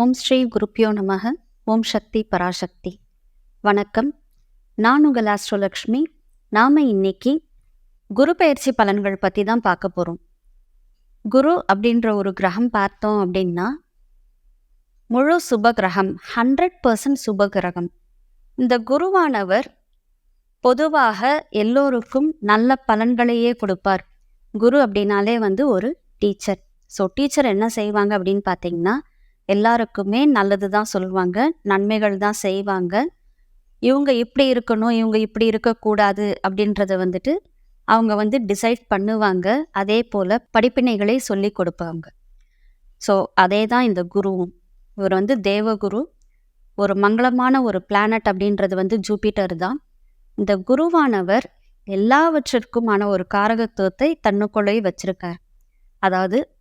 ஓம் ஸ்ரீ குருப்பியோ நமக. ஓம் சக்தி பராசக்தி. வணக்கம். நான் உங்கள் ஆஸ்ட்ரோலக்ஷ்மி. நாம் இன்னைக்கு குரு பயிற்சி பலன்கள் பற்றி தான் பார்க்க போகிறோம் குரு அப்படின்ற ஒரு கிரகம் பார்த்தோம் அப்படின்னா முழு சுப கிரகம் ஹண்ட்ரட் பர்சன்ட் சுப கிரகம். இந்த குருவானவர் பொதுவாக எல்லோருக்கும் நல்ல பலன்களையே கொடுப்பார். குரு அப்படின்னாலே வந்து ஒரு டீச்சர். ஸோ டீச்சர் என்ன செய்வாங்க அப்படின்னு பார்த்தீங்கன்னா எல்லாருக்குமே நல்லது தான் சொல்லுவாங்க நன்மைகள் தான் செய்வாங்க. இவங்க இப்படி இருக்கணும் இவங்க இப்படி இருக்கக்கூடாது அப்படின்றத வந்துட்டு அவங்க வந்து டிசைட் பண்ணுவாங்க. அதே போல் படிப்பினைகளை சொல்லி கொடுப்பாங்க. ஸோ அதே தான் இந்த குருவும் இவர் வந்து தேவகுரு. ஒரு மங்களமான ஒரு பிளானட் அப்படின்றது வந்து ஜூபிட்டர் தான். இந்த குருவானவர் எல்லாவற்றிற்குமான ஒரு காரகத்துவத்தை தன்னுக்குள்ளே வச்சிருக்கார். அதாவது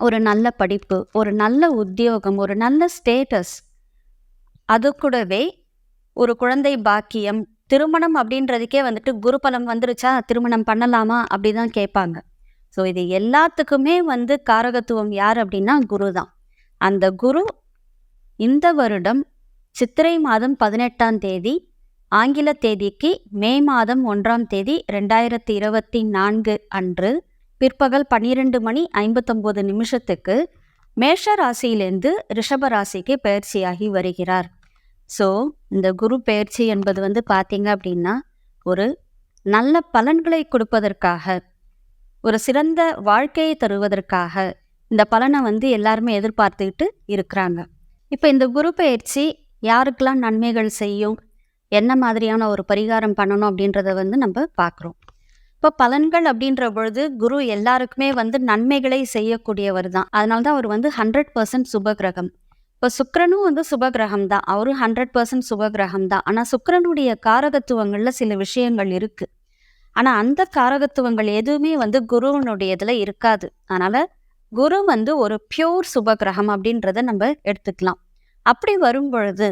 ஒரு நல்ல படிப்பு ஒரு நல்ல உத்தியோகம் ஒரு நல்ல ஸ்டேட்டஸ் அது கூடவே ஒரு குழந்தை பாக்கியம் திருமணம் அப்படின்றதுக்கே வந்துட்டு குருபலம் வந்துருச்சா திருமணம் பண்ணலாமா அப்படி தான் கேட்பாங்க. ஸோ இது எல்லாத்துக்குமே வந்து காரகத்துவம் யார் அப்படின்னா குரு தான் அந்த குரு இந்த வருடம் சித்திரை மாதம் பதினெட்டாம் தேதி ஆங்கில தேதிக்கு மே மாதம் ஒன்றாம் தேதி ரெண்டாயிரத்தி இருபத்தி நான்கு அன்று பிற்பகல் பன்னிரெண்டு மணி ஐம்பத்தொம்போது நிமிஷத்துக்கு மேஷ ராசியிலேருந்து ரிஷப ராசிக்கு பயிற்சியாகி வருகிறார். ஸோ இந்த குரு பயிற்சி என்பது வந்து பார்த்தீங்க அப்படின்னா ஒரு நல்ல பலன்களை கொடுப்பதற்காக ஒரு சிறந்த வாழ்க்கையை தருவதற்காக இந்த பலனை வந்து எல்லாருமே எதிர்பார்த்துக்கிட்டு இருக்கிறாங்க. இப்போ இந்த குரு பயிற்சி யாருக்கெல்லாம் நன்மைகள் செய்யும் என்ன மாதிரியான ஒரு பரிகாரம் பண்ணணும் அப்படின்றத வந்து நம்ம பார்க்குறோம் இப்போ பலன்கள் அப்படின்ற பொழுது குரு எல்லாருக்குமே வந்து நன்மைகளை செய்யக்கூடியவர் தான். அதனால தான் அவர் வந்து ஹண்ட்ரட் பர்சன்ட் சுப கிரகம் இப்போ சுக்கரனும் வந்து சுப கிரகம் தான். அவரும் ஹண்ட்ரட் பர்சன்ட் சுப கிரகம் தான். ஆனால் சுக்கரனுடைய காரகத்துவங்களில் சில விஷயங்கள் இருக்குது ஆனால் அந்த காரகத்துவங்கள் எதுவுமே வந்து குருவனுடைய இதில் இருக்காது. அதனால் குரு வந்து ஒரு பியூர் சுப கிரகம் அப்படின்றத நம்ம எடுத்துக்கலாம். அப்படி வரும் பொழுது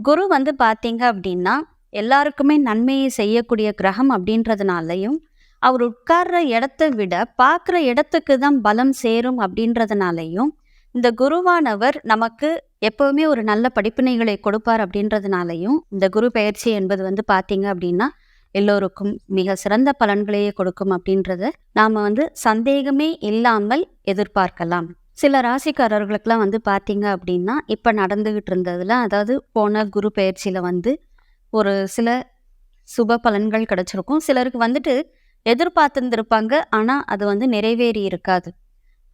குரு வந்து பார்த்தீங்க அப்படின்னா எல்லாருக்குமே நன்மையை செய்யக்கூடிய கிரகம் அப்படின்றதுனாலையும் அவர் உட்கார்ற இடத்த விட பார்க்குற இடத்துக்கு தான் பலம் சேரும் அப்படின்றதுனாலையும் இந்த குருவானவர் நமக்கு எப்பவுமே ஒரு நல்ல படிப்பினைகளை கொடுப்பார் அப்படின்றதுனாலையும் இந்த குரு பயிற்சி என்பது வந்து பார்த்தீங்க அப்படின்னா எல்லோருக்கும் மிக சிறந்த பலன்களையே கொடுக்கும் அப்படின்றத நாம் வந்து சந்தேகமே இல்லாமல் எதிர்பார்க்கலாம். சில ராசிக்காரர்களுக்கெல்லாம் வந்து பார்த்தீங்க அப்படின்னா இப்போ நடந்துகிட்டு இருந்ததில் அதாவது போன குரு பயிற்சியில் வந்து ஒரு சில சுப பலன்கள் கிடச்சிருக்கும். சிலருக்கு வந்துட்டு எதிர்பார்த்துருந்துருப்பாங்க. ஆனால் அது வந்து நிறைவேறி இருக்காது.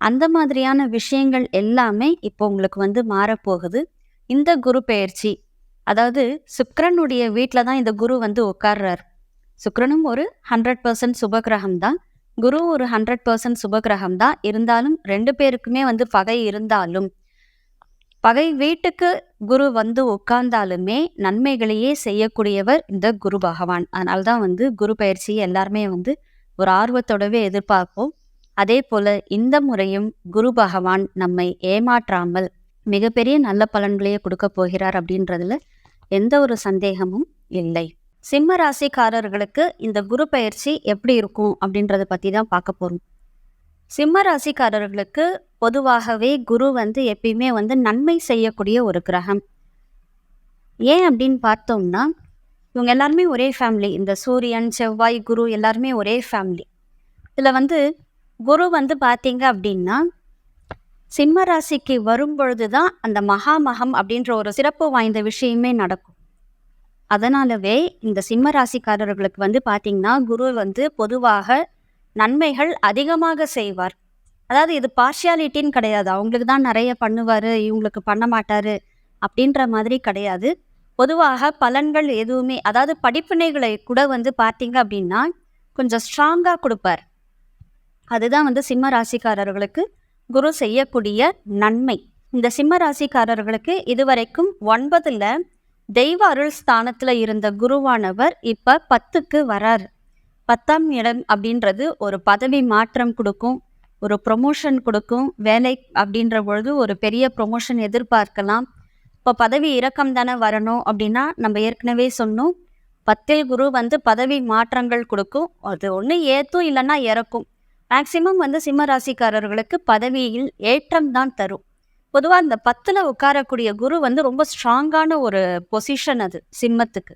அந்த மாதிரியான விஷயங்கள் எல்லாமே இப்போ உங்களுக்கு வந்து மாறப்போகுது. இந்த குரு பெயர்ச்சி. அதாவது சுக்ரனுடைய வீட்டில் தான் இந்த குரு வந்து உட்கார்றார். சுக்ரனும் ஒரு ஹண்ட்ரட் பர்சன்ட் சுபகிரகம் தான். குரு ஒரு ஹண்ட்ரட் பர்சன்ட் சுபகிரகம் தான். இருந்தாலும் ரெண்டு பேருக்குமே வந்து பகை இருந்தாலும் பகை வீட்டுக்கு குரு வந்து உட்கார்ந்தாலுமே நன்மைகளையே செய்யக்கூடியவர் இந்த குரு பகவான். அதனால்தான் வந்து குரு பயிற்சி எல்லாருமே வந்து ஒரு ஆர்வத்தோடவே எதிர்பார்ப்போம். அதே போல இந்த முறையும் குரு பகவான் நம்மை ஏமாற்றாமல் மிகப்பெரிய நல்ல பலன்களையே கொடுக்க போகிறார் அப்படின்றதுல எந்த ஒரு சந்தேகமும் இல்லை. சிம்ம ராசிக்காரர்களுக்கு இந்த குரு பயிற்சி எப்படி இருக்கும் அப்படின்றத பற்றி தான் பார்க்க போகிறோம் சிம்ம ராசிக்காரர்களுக்கு பொதுவாகவே குரு வந்து எப்பயுமே வந்து நன்மை செய்யக்கூடிய ஒரு கிரகம். ஏன் அப்படின்னு பார்த்தோம்னா இவங்க எல்லாருமே ஒரே ஃபேமிலி இந்த சூரியன் செவ்வாய் குரு எல்லாருமே ஒரே ஃபேமிலி இதில் வந்து குரு வந்து பார்த்தீங்க அப்படின்னா சிம்ம ராசிக்கு வரும்பொழுது தான் அந்த மகாமகம் அப்படின்ற ஒரு சிறப்பு வாய்ந்த விஷயமே நடக்கும். அதனாலவே இந்த சிம்ம ராசிக்காரர்களுக்கு வந்து பார்த்தீங்கன்னா குரு வந்து பொதுவாக நன்மைகள் அதிகமாக செய்வார். அதாவது இது பார்ஷியாலிட்டின்னு கிடையாது. அவங்களுக்கு தான் நிறைய பண்ணுவார் இவங்களுக்கு பண்ண மாட்டார் அப்படின்ற மாதிரி கிடையாது. பொதுவாக பலன்கள் எதுவுமே அதாவது படிப்பினைகளை கூட வந்து பார்த்தீங்க அப்படின்னா கொஞ்சம் ஸ்ட்ராங்காக கொடுப்பார். அதுதான் வந்து சிம்ம ராசிக்காரர்களுக்கு குரு செய்யக்கூடிய நன்மை. இந்த சிம்ம ராசிக்காரர்களுக்கு இதுவரைக்கும் ஒன்பதில் தெய்வ அருள் ஸ்தானத்தில் இருந்த குருவானவர் இப்போ பத்துக்கு வராரு. பத்தாம் இடம் அப்படின்றது ஒரு பதவி மாற்றம் கொடுக்கும் ஒரு ப்ரொமோஷன் கொடுக்கும் வேலை அப்படின்ற பொழுது ஒரு பெரிய ப்ரொமோஷன் எதிர்பார்க்கலாம். இப்போ பதவி இறக்கம் தானே வரணும் அப்படின்னா நம்ம ஏற்கனவே சொன்னோம் பத்தில் குரு வந்து பதவி மாற்றங்கள் கொடுக்கும். அது ஒன்று ஏற்றும் இல்லைன்னா இறக்கும். மேக்சிமம் வந்து சிம்ம ராசிக்காரர்களுக்கு பதவியில் ஏற்றம் தான் தரும். பொதுவாக இந்த பத்தில் உட்காரக்கூடிய குரு வந்து ரொம்ப ஸ்ட்ராங்கான ஒரு பொசிஷன் அது சிம்மத்துக்கு.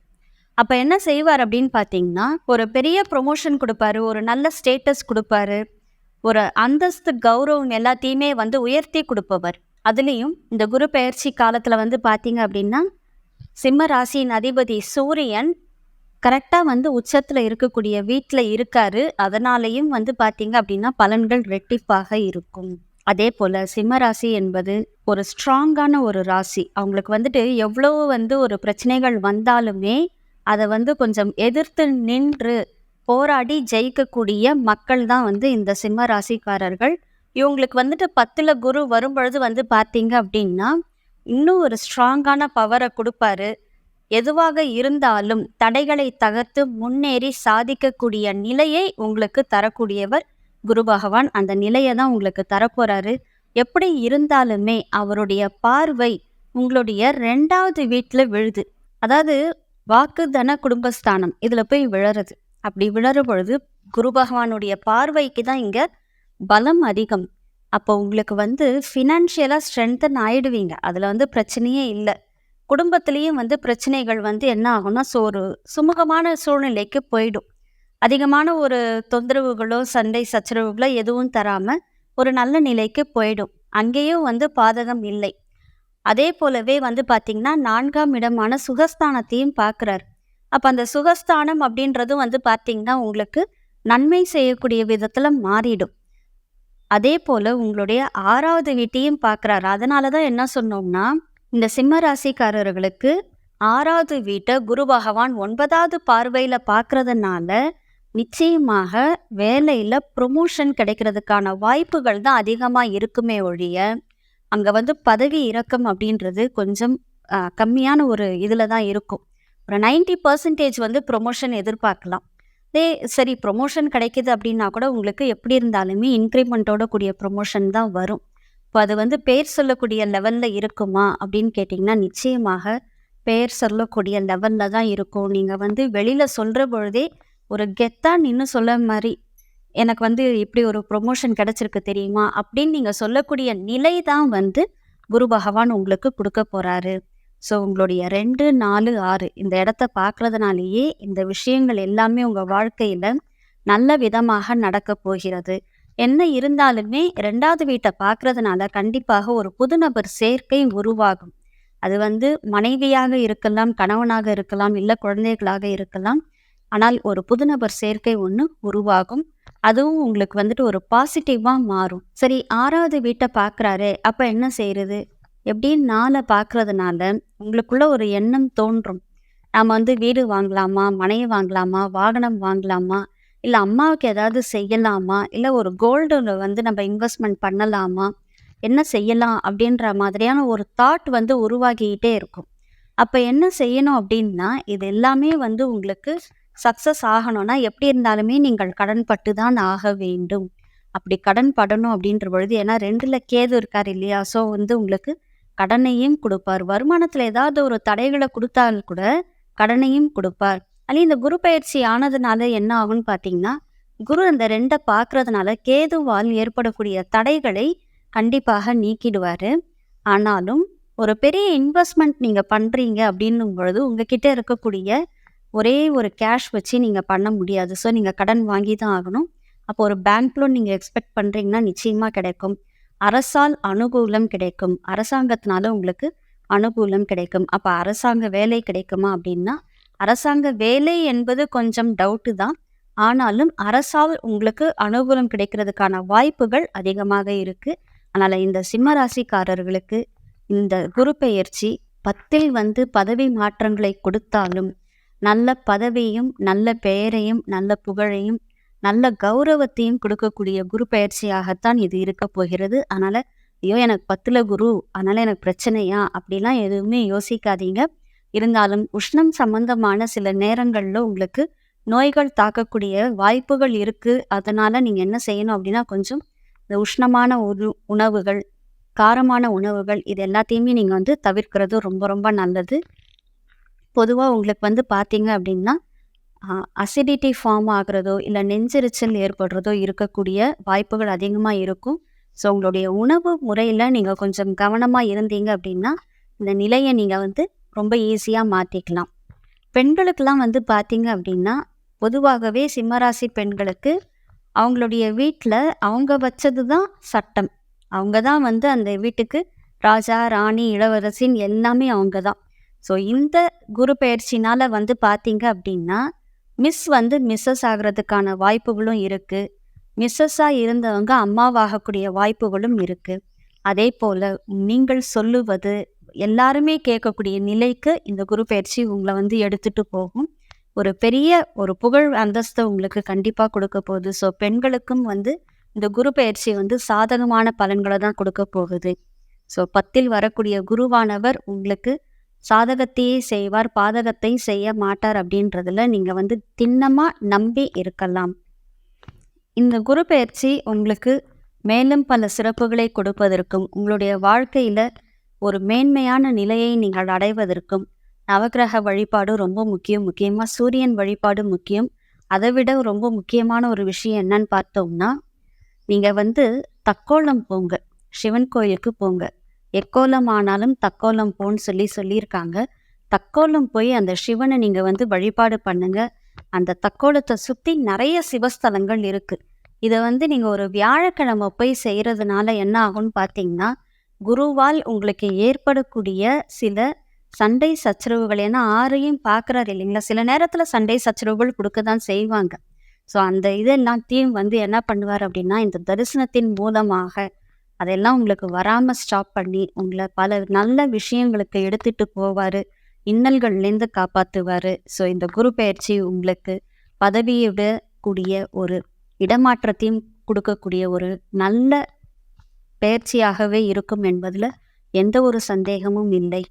அப்போ என்ன செய்வார் அப்படின்னு பார்த்தீங்கன்னா ஒரு பெரிய ப்ரொமோஷன் கொடுப்பாரு ஒரு நல்ல ஸ்டேட்டஸ் கொடுப்பாரு ஒரு அந்தஸ்து கௌரவம் எல்லாத்தையுமே வந்து உயர்த்தி கொடுப்பவர். அதுலேயும் இந்த குரு பெயர்ச்சி காலத்தில் வந்து பார்த்தீங்க அப்படின்னா சிம்ம ராசியின் அதிபதி சூரியன் கரெக்டாக வந்து உச்சத்தில் இருக்கக்கூடிய வீட்டில் இருக்காரு. அதனாலேயும் வந்து பார்த்தீங்க அப்படின்னா பலன்கள் ரெட்டிப்பாக இருக்கும். அதே போல் சிம்ம ராசி என்பது ஒரு ஸ்ட்ராங்கான ஒரு ராசி. அவங்களுக்கு வந்துட்டு எவ்வளோ வந்து ஒரு பிரச்சனைகள் வந்தாலுமே அதை வந்து கொஞ்சம் எதிர்த்து நின்று போராடி ஜெயிக்கக்கூடிய மக்கள் தான் வந்து இந்த சிம்ம ராசிக்காரர்கள். இவங்களுக்கு வந்துட்டு பத்தில் குரு வரும்பொழுது வந்து பார்த்தீங்க அப்படின்னா இன்னும் ஒரு ஸ்ட்ராங்கான பவரை கொடுப்பாரு. எதுவாக இருந்தாலும் தடைகளை தகர்த்து முன்னேறி சாதிக்கக்கூடிய நிலையை உங்களுக்கு தரக்கூடியவர் குரு பகவான். அந்த நிலையை தான் உங்களுக்கு தரப்போறாரு. எப்படி இருந்தாலுமே அவருடைய பார்வை உங்களுடைய ரெண்டாவது வீட்டில் விழுது. அதாவது வாக்கு தன குடும்பஸ்தானம். இதில் போய் விழறது. அப்படி விழற பொழுது குரு பகவானுடைய பார்வைக்கு தான் இங்கே பலம் அதிகம். அப்போ உங்களுக்கு வந்து ஃபினான்ஷியலாக ஸ்ட்ரென்தன் ஆயிடுவீங்க. அதில் வந்து பிரச்சனையே இல்லை. குடும்பத்திலையும் வந்து பிரச்சனைகள் வந்து என்ன ஆகும்னா ஸோ ஒரு சுமூகமான சூழ்நிலைக்கு போயிடும். அதிகமான ஒரு தொந்தரவுகளோ சண்டை சச்சரவுகளோ எதுவும் தராமல் ஒரு நல்ல நிலைக்கு போயிடும். அங்கேயும் வந்து பாதகம் இல்லை. அதே போலவே வந்து பார்த்திங்கன்னா நான்காம் இடமான சுகஸ்தானத்தையும் பார்க்குறார். அப்போ அந்த சுகஸ்தானம் அப்படின்றதும் வந்து பார்த்திங்கன்னா உங்களுக்கு நன்மை செய்யக்கூடிய விதத்தில் மாறிடும். அதே போல் உங்களுடைய ஆறாவது வீட்டையும் பார்க்குறாரு. அதனால தான் என்ன சொன்னோம்னா இந்த சிம்ம ராசிக்காரர்களுக்கு ஆறாவது வீட்டை குரு பகவான் ஒன்பதாவது பார்வையில் பார்க்கறதுனால நிச்சயமாக வேலையில் ப்ரொமோஷன் கிடைக்கிறதுக்கான வாய்ப்புகள் தான் அதிகமாக இருக்குமே ஒழிய அங்கே வந்து பதவி இறக்கம் அப்படின்றது கொஞ்சம் கம்மியான ஒரு இதில் தான் இருக்கும். ஒரு 90% பர்சன்டேஜ் வந்து ப்ரொமோஷன் எதிர்பார்க்கலாம். அதே சரி ப்ரொமோஷன் கிடைக்கிது அப்படின்னா கூட உங்களுக்கு எப்படி இருந்தாலுமே இன்க்ரிமெண்ட்டோட கூடிய ப்ரொமோஷன் தான் வரும். இப்போ அது வந்து பேர் சொல்லக்கூடிய லெவலில் இருக்குமா அப்படின்னு கேட்டிங்கன்னா நிச்சயமாக பேர் சொல்லக்கூடிய லெவலில் தான் இருக்கும். நீங்கள் வந்து வெளியில் சொல்கிற பொழுதே ஒரு கெத்தாக நின்று சொல்ல மாதிரி எனக்கு வந்து இப்படி ஒரு ப்ரொமோஷன் கிடைச்சிருக்கு தெரியுமா? அப்படின்னு நீங்கள் சொல்லக்கூடிய நிலை தான் வந்து குரு பகவான் உங்களுக்கு கொடுக்க போகிறாரு ஸோ உங்களுடைய ரெண்டு நாலு ஆறு இந்த இடத்த பார்க்குறதுனாலேயே இந்த விஷயங்கள் எல்லாமே உங்கள் வாழ்க்கையில் நல்ல விதமாக நடக்க போகிறது. என்ன இருந்தாலுமே ரெண்டாவது வீட்டை பார்க்கறதுனால கண்டிப்பாக ஒரு புது நபர் சேர்க்கை உருவாகும். அது வந்து மனைவியாக இருக்கலாம் கணவனாக இருக்கலாம் இல்லை குழந்தைகளாக இருக்கலாம். ஆனால் ஒரு புதுநபர் சேர்க்கை ஒன்று உருவாகும். அதுவும் உங்களுக்கு வந்துட்டு ஒரு பாசிட்டிவாக மாறும். சரி ஆறாவது வீட்டை பார்க்குறாரு அப்போ என்ன செய்கிறது எப்படின்னு நாளை பார்க்குறதுனால உங்களுக்குள்ள ஒரு எண்ணம் தோன்றும். நாம் வந்து வீடு வாங்கலாமா மனையை வாங்கலாமா வாகனம் வாங்கலாமா இல்லை அம்மாவுக்கு ஏதாவது செய்யலாமா இல்லை ஒரு கோல்டு வந்து நம்ம இன்வெஸ்ட்மெண்ட் பண்ணலாமா என்ன செய்யலாம் அப்படின்ற மாதிரியான ஒரு தாட் வந்து உருவாகிக்கிட்டே இருக்கும். அப்போ என்ன செய்யணும் அப்படின்னா இது எல்லாமே வந்து உங்களுக்கு சக்ஸஸ் ஆகணும்னா எப்படி இருந்தாலுமே நீங்கள் கடன் பட்டு தான் ஆக வேண்டும். அப்படி கடன் படணும் அப்படின்ற பொழுது ஏன்னா ரெண்டுல கேது இருக்கார் இல்லையா? ஸோ வந்து உங்களுக்கு கடனையும் கொடுப்பார். வருமானத்தில் ஏதாவது ஒரு தடைகளை கொடுத்தாலும் கூட கடனையும் கொடுப்பார். அதே இந்த குரு பயிற்சி ஆனதுனால என்ன ஆகும்னு பார்த்தீங்கன்னா குரு அந்த ரெண்டை பார்க்கறதுனால கேதுவால் ஏற்படக்கூடிய தடைகளை கண்டிப்பாக நீக்கிடுவார். ஆனாலும் ஒரு பெரிய இன்வெஸ்ட்மெண்ட் நீங்கள் பண்ணுறீங்க அப்படின்னும் பொழுது உங்ககிட்ட இருக்கக்கூடிய ஒரே ஒரு கேஷ் வச்சு நீங்கள் பண்ண முடியாது. ஸோ நீங்கள் கடன் வாங்கி தான் ஆகணும். அப்போ ஒரு பேங்க் லோன் நீங்கள் எக்ஸ்பெக்ட் பண்ணுறீங்கன்னா நிச்சயமாக கிடைக்கும். அரசால் அனுகூலம் கிடைக்கும். அரசாங்கத்தினால உங்களுக்கு அனுகூலம் கிடைக்கும். அப்போ அரசாங்க வேலை கிடைக்குமா அப்படின்னா அரசாங்க வேலை என்பது கொஞ்சம் டவுட்டு தான். ஆனாலும் அரசால் உங்களுக்கு அனுகூலம் கிடைக்கிறதுக்கான வாய்ப்புகள் அதிகமாக இருக்கு. அதனால் இந்த சிம்ம ராசிக்காரர்களுக்கு இந்த குரு பெயர்ச்சி பத்தில் வந்து பதவி மாற்றங்களை கொடுத்தாலும் நல்ல பதவியும் நல்ல பெயரையும் நல்ல புகழையும் நல்ல கௌரவத்தையும் கொடுக்கக்கூடிய குரு பயிற்சியாகத்தான் இது இருக்க போகிறது. அதனால ஐயோ எனக்கு பத்துல குரு அதனால எனக்கு பிரச்சனையா? அப்படிலாம் எதுவுமே யோசிக்காதீங்க. இருந்தாலும் உஷ்ணம் சம்பந்தமான சில நேரங்களில் உங்களுக்கு நோய்கள் தாக்கக்கூடிய வாய்ப்புகள் இருக்கு. அதனால நீங்க என்ன செய்யணும் அப்படின்னா கொஞ்சம் இந்த உஷ்ணமான உரு உணவுகள் காரமான உணவுகள் இது எல்லாத்தையுமே நீங்கள் வந்து தவிர்க்கிறது ரொம்ப ரொம்ப நல்லது. பொதுவாக உங்களுக்கு வந்து பார்த்தீங்க அப்படின்னா அசிடிட்டி ஃபார்ம் ஆகிறதோ இல்லை நெஞ்செரிச்சல் ஏற்படுறதோ இருக்கக்கூடிய வாய்ப்புகள் அதிகமாக இருக்கும். ஸோ உங்களுடைய உணவு முறையில் நீங்கள் கொஞ்சம் கவனமாக இருந்தீங்க அப்படின்னா இந்த நிலையை நீங்கள் வந்து ரொம்ப ஈஸியாக மாற்றிக்கலாம் பெண்களுக்கெல்லாம் வந்து பார்த்தீங்க அப்படின்னா பொதுவாகவே சிம்மராசி பெண்களுக்கு அவங்களுடைய வீட்டில் அவங்க வச்சது தான் சட்டம். அவங்க தான் வந்து அந்த வீட்டுக்கு ராஜா ராணி இளவரசின் எல்லாமே அவங்க தான் ஸோ இந்த குரு பயிற்சினால் வந்து பார்த்தீங்க அப்படின்னா மிஸ் வந்து மிஸ்ஸஸ் ஆகிறதுக்கான வாய்ப்புகளும் இருக்குது மிஸ்ஸஸாக இருந்தவங்க அம்மாவாகக்கூடிய வாய்ப்புகளும் இருக்குது அதே போல் நீங்கள் சொல்லுவது எல்லாருமே கேட்கக்கூடிய நிலைக்கு இந்த குரு பயிற்சி உங்களை வந்து எடுத்துட்டு போகும். ஒரு பெரிய ஒரு புகழ் அந்தஸ்தை உங்களுக்கு கண்டிப்பாக கொடுக்க போகுது. ஸோ பெண்களுக்கும் வந்து இந்த குரு பயிற்சி வந்து சாதகமான பலன்களை தான் கொடுக்க போகுது. ஸோ பத்தில் வரக்கூடிய குருவானவர் உங்களுக்கு சாதகத்தையே செய்வார் பாதகத்தை செய்ய மாட்டார் அப்படின்றதுல நீங்கள் வந்து திண்ணமாக நம்பி இருக்கலாம். இந்த குரு பயிற்சி உங்களுக்கு மேலும் பல சிறப்புகளை கொடுப்பதற்கும் உங்களுடைய வாழ்க்கையில் ஒரு மேன்மையான நிலையை நீங்கள் அடைவதற்கும் நவக்கிரக வழிபாடு ரொம்ப முக்கியம். முக்கியமாக சூரியன் வழிபாடு முக்கியம். அதை விட ரொம்ப முக்கியமான ஒரு விஷயம் என்னன்னு பார்த்தோம்னா நீங்கள் வந்து தக்கோலம் போங்க. சிவன் கோயிலுக்கு போங்க. எக்கோலம் ஆனாலும் தக்கோலம் போன்னு சொல்லி சொல்லியிருக்காங்க. தக்கோலம் போய் அந்த சிவனை நீங்கள் வந்து வழிபாடு பண்ணுங்க. அந்த தக்கோலத்தை சுற்றி நிறைய சிவஸ்தலங்கள் இருக்குது இதை வந்து நீங்கள் ஒரு வியாழக்கிழமை போய் செய்கிறதுனால என்ன ஆகும்னு பார்த்தீங்கன்னா குருவால் உங்களுக்கு ஏற்படக்கூடிய சில சண்டை சச்சரவுகள் ஏன்னா ஆறையும் பார்க்குறாரு இல்லைங்களா? சில நேரத்தில் சண்டை சச்சரவுகள் கொடுக்க தான் செய்வாங்க. ஸோ அந்த இதெல்லாம் தீம் வந்து என்ன பண்ணுவார் அப்படின்னா இந்த தரிசனத்தின் மூலமாக அதெல்லாம் உங்களுக்கு வராமல் ஸ்டாப் பண்ணி உங்களை பல நல்ல விஷயங்களுக்கு எடுத்துட்டு போவார். இன்னல்கள்லேருந்து காப்பாற்றுவார் ஸோ இந்த குரு பயிற்சி உங்களுக்கு பதவியை விடக்கூடிய ஒரு இடமாற்றத்தையும் கொடுக்கக்கூடிய ஒரு நல்ல பயிற்சியாகவே இருக்கும் என்பதில் எந்த ஒரு சந்தேகமும் இல்லை.